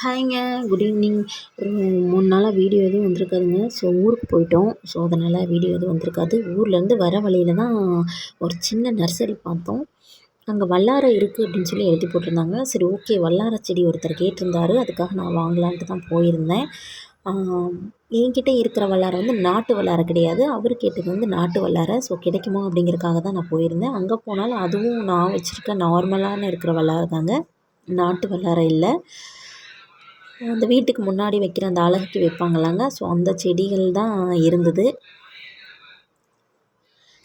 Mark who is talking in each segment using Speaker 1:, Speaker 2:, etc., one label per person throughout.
Speaker 1: ஹாய்ங்க good evening. ஒரு மூணு நாளாக வீடியோ எதுவும் வந்திருக்காதுங்க. ஸோ ஊருக்கு போயிட்டோம். ஸோ அதனால் வீடியோ எதுவும் வந்திருக்காது. ஊர்லேருந்து வர வழியில் தான் ஒரு சின்ன நர்சரி பார்த்தோம். அங்கே வல்லாரை இருக்குது அப்படின்னு சொல்லி எழுதி போட்டிருந்தாங்க. சரி ஓகே. வல்லார செடி ஒருத்தர் கேட்டிருந்தாரு. அதுக்காக நான் வாங்கலான்ட்டு தான் போயிருந்தேன். என்கிட்ட இருக்கிற வல்லாரை வந்து நாட்டு வல்லாரை கிடையாது. அவர் கேட்டது வந்து நாட்டு வல்லாரை. ஸோ கிடைக்குமா அப்படிங்கிறதுக்காக தான் நான் போயிருந்தேன். அங்கே போனாலும் அதுவும் நான் வச்சுருக்க நார்மலான இருக்கிற வல்லாரை தாங்க நாட்டு வல்லாரை இல்லை. அந்த வீட்டுக்கு முன்னாடி வைக்கிற அந்த அழகுக்கு வைப்பாங்களாங்க. ஸோ அந்த செடிகள் தான் இருந்தது.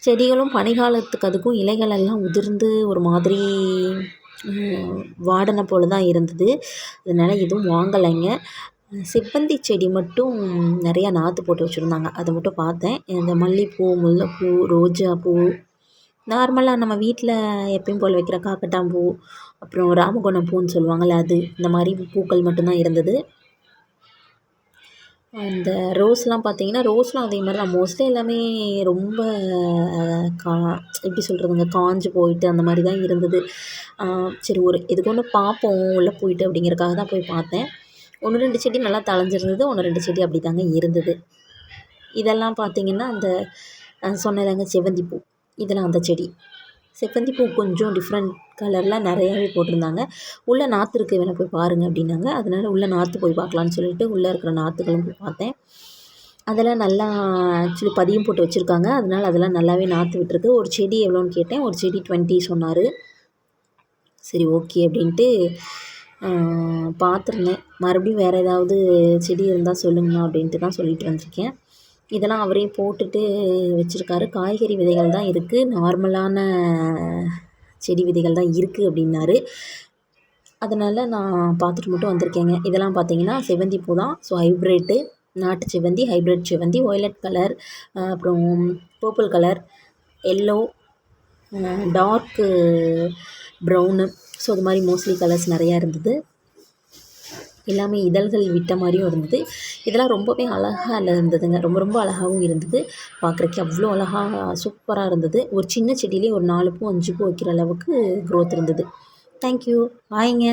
Speaker 1: செடிகளும் பனிகாலத்துக்கு அதுக்கும் இலைகள் எல்லாம் உதிர்ந்து ஒரு மாதிரி வாடின போல் தான் இருந்தது. அதனால் எதுவும் வாங்கலைங்க. செவ்வந்தி செடி மட்டும் நிறையா நாற்று போட்டு வச்சுருந்தாங்க. அதை மட்டும் பார்த்தேன். இந்த மல்லிகைப்பூ முல்லைப்பூ ரோஜாப்பூ நார்மலாக நம்ம வீட்டில் எப்பயும் போல் வைக்கிற காக்கட்டாம்பூ அப்புறம் ராமகுணம் பூன்னு சொல்லுவாங்கள்ல அது இந்த மாதிரி பூக்கள் மட்டும்தான் இருந்தது. அந்த ரோஸ்லாம் பார்த்தீங்கன்னா ரோஸ்லாம் அதே மாதிரி தான். மோஸ்ட்லி எல்லாமே ரொம்ப கா எப்படி சொல்கிறதுங்க காஞ்சு போயிட்டு அந்த மாதிரி தான் இருந்தது. சரி ஒரு எதுக்கு ஒன்று பார்ப்போம் உள்ளே போயிட்டு அப்படிங்கிறக்காக தான் போய் பார்த்தேன். ஒன்று ரெண்டு செடி நல்லா தளைஞ்சிருந்தது ஒன்று ரெண்டு செடி அப்படி தாங்க இருந்தது. இதெல்லாம் பார்த்திங்கன்னா அந்த சொன்னதாங்க செவந்திப்பூ பூ இதெல்லாம் அந்த செடி. செவ்வந்தி பூ கொஞ்சம் டிஃப்ரெண்ட் கலரில் நிறையாவே போட்டிருந்தாங்க. உள்ளே நாற்று இருக்குது வேணால் போய் பாருங்கள் அப்படின்னாங்க. அதனால் உள்ளே நாற்று போய் பார்க்கலான்னு சொல்லிட்டு உள்ளே இருக்கிற நாற்றுகளும் போய் பார்த்தேன். அதெல்லாம் நல்லா ஆக்சுவலி பதியம் போட்டு வச்சுருக்காங்க. அதனால் அதெல்லாம் நல்லாவே நாற்று விட்டுருக்கு. ஒரு செடி எவ்வளோன்னு கேட்டேன். ஒரு செடி டுவெண்ட்டி சொன்னார். சரி ஓகே அப்படின்ட்டு பார்த்துருந்தேன். மறுபடியும் வேறு ஏதாவது செடி இருந்தால் சொல்லுங்கண்ணா அப்படின்ட்டு தான் சொல்லிட்டு வந்திருக்கேன். இதெல்லாம் அவரே போட்டுட்டு வச்சுருக்காரு. காய்கறி விதைகள் தான் இருக்குது நார்மலான செடி விதைகள் தான் இருக்குது அப்படின்னாரு. அதனால் நான் பார்த்துட்டு மட்டும் வந்திருக்கேங்க. இதெல்லாம் பார்த்தீங்கன்னா செவந்தி பூ தான். ஸோ ஹைப்ரிட்டு நாட்டு செவந்தி ஹைப்ரிட் செவந்தி ஒய்லட் கலர் அப்புறம் purple colour yellow dark brown so அது மாதிரி மோஸ்ட்லி கலர்ஸ் நிறையா இருந்தது. எல்லாமே இதழ்கள் விட்ட மாதிரியும் இருந்தது. இதெல்லாம் ரொம்பவே அழகாக இருந்ததுங்க ரொம்ப ரொம்ப அழகாகவும் இருந்தது. பார்க்குறக்கு அவ்வளோ அழகாக சூப்பராக இருந்தது. ஒரு சின்ன செடியிலே ஒரு நாலு பூ அஞ்சு பூ வைக்கிற அளவுக்கு க்ரோத் இருந்தது. தேங்க்யூ வாய்ங்க